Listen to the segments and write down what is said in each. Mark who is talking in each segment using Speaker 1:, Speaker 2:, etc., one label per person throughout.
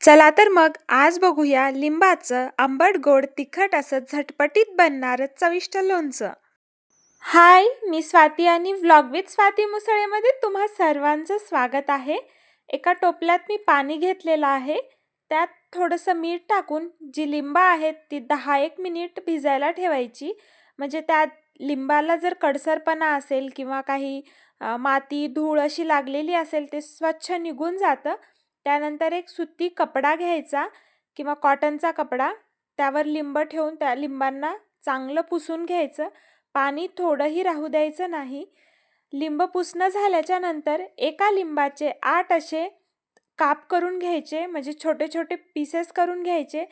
Speaker 1: चला तर मग आज बघूया लिंबाचं आंबट गोड तिखट असं झटपटीत बनणारं चविष्ट लोणचं. हाय मी स्वाती आणि व्लॉग विथ स्वाती मुसळेमध्ये तुम्हा सर्वांचं स्वागत आहे. एका टोपल्यात मी पाणी घेतलेलं आहे. त्यात थोडंसं मीठ टाकून जी लिंबा आहेत ती दहा एक मिनिट भिजायला ठेवायची. म्हणजे त्यात लिंबाला जर कडसरपणा असेल किंवा काही माती धूळ अशी लागलेली असेल ते स्वच्छ निघून जातं. त्यानंतर एक सुती कपडा घ्यायचा किंवा कॉटनचा कपडा. त्यावर लिंब ठेवून त्या लिंबांना चांगलं पुसून घ्यायचं. पाणी थोडंही राहू द्यायचं नाही. लिंब पुसणं झाल्याच्यानंतर एका लिंबाचे आठ असे काप करून घ्यायचे म्हणजे छोटे छोटे पीसेस करून घ्यायचे.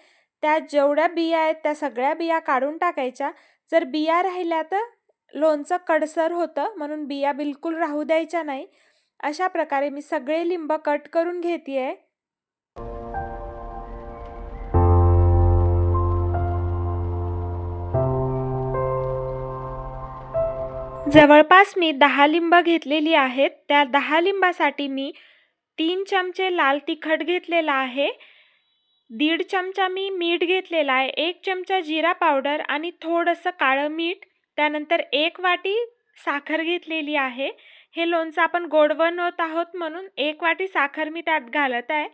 Speaker 1: त्या जेवढ्या बिया आहेत त्या सगळ्या बिया काढून टाकायच्या. जर बिया राहिल्या तर लोणचं कडसर होतं म्हणून बिया बिलकुल राहू द्यायच्या नाही. अशा प्रकारे मी सगळे लिंब कट करून घेते आहे जवळपास मी दहा लिंब घेतलेली आहेत. त्या दहा लिंबासाठी मी तीन चमचे लाल तिखट घेतलेला आहे. दीड चमचा मी मीठ घेतलेला आहे. एक चमचा जिरा पावडर आणि थोडंसं काळं मीठ. त्यानंतर एक वाटी साखर घेतलेली आहे. हे लोणचं आपण गोड बनवत आहोत म्हणून एक वाटी साखर मी त्यात घालत आहे.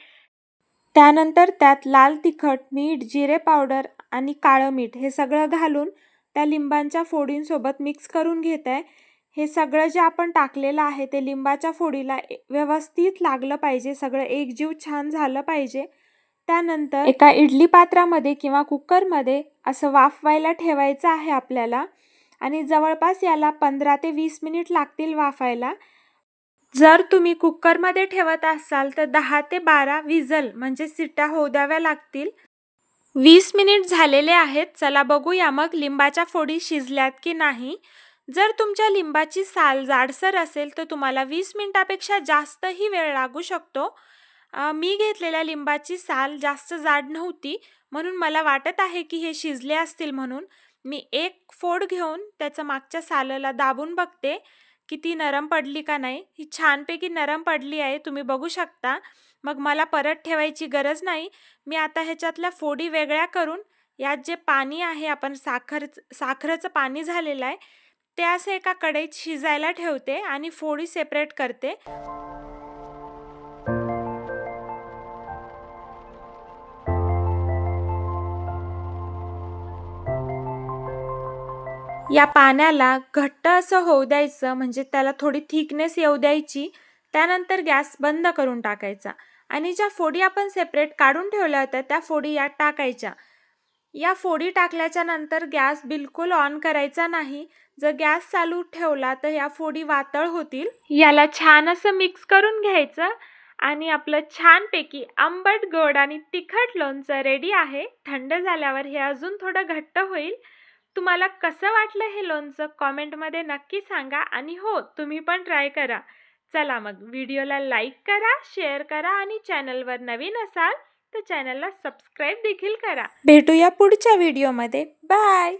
Speaker 1: त्यानंतर त्यात लाल तिखट मीठ जिरे पावडर आणि काळं मीठ हे सगळं घालून त्या लिंबांच्या फोडींसोबत मिक्स करून घेत आहे. हे सगळं जे आपण टाकलेलं आहे ते लिंबाच्या फोडीला ए- व्यवस्थित लागलं पाहिजे सगळं एकजीव छान झालं पाहिजे. त्यानंतर एका इडली पात्रामध्ये किंवा कुकरमध्ये असं वाफवायला ठेवायचं आहे आपल्याला. आणि जवळपास याला पंधरा ते वीस मिनिट लागतील वाफायला. जर तुम्ही कुकरमध्ये ठेवत असाल तर दहा ते बारा विजल म्हणजे सिट्ट्या होऊ द्याव्या लागतील. वीस मिनिट झालेले आहेत चला बघूया मग लिंबाच्या फोडी शिजल्यात की नाही. जर तुमच्या लिंबाची साल जाडसर असेल तर तुम्हाला वीस मिनिटापेक्षा जास्तही वेळ लागू शकतो. मी घेतलेल्या लिंबाची साल जास्त जाड नव्हती म्हणून मला वाटत आहे की हे शिजले असतील म्हणून. मी एक फोड घेऊन त्याचं मागच्या सालाला दाबून बघते की ती नरम पडली का नाही. ही छानपैकी नरम पडली आहे तुम्ही बघू शकता. मग मला परत ठेवायची गरज नाही. मी आता ह्याच्यातल्या फोडी वेगळ्या करून यात जे पाणी आहे आपण साखर साखरेचं पाणी झालेलं आहे ते असं एका कढईत शिजायला ठेवते आणि फोडी सेपरेट करते. या पाण्याला घट्ट असं होऊ द्यायचं म्हणजे त्याला थोडी थिकनेस येऊ द्यायची त्यानंतर गॅस बंद करून टाकायचा. आणि ज्या फोडी आपण सेपरेट काढून ठेवल्या होत्या त्या फोडी यात टाकायच्या. या फोडी टाकल्याच्या नंतर गॅस बिलकुल ऑन करायचा नाही. जर गॅस चालू ठेवला तर या फोडी वातळ होतील. याला छान असं मिक्स करून घ्यायचं आणि आपलं छानपैकी आंबट गोड आणि तिखट लोणचं रेडी आहे. थंड झाल्यावर हे अजून थोडं घट्ट होईल. तुम्हाला कसं वाटलं हे लोणचं? कॉमेंटमध्ये नक्की सांगा आणि हो तुम्ही पण ट्राय करा. चला मग व्हिडिओला लाईक करा शेअर करा आणि चॅनलवर नवीन असाल तर चॅनलला सबस्क्राईब देखील करा. भेटूया पुढच्या व्हिडिओमध्ये. बाय!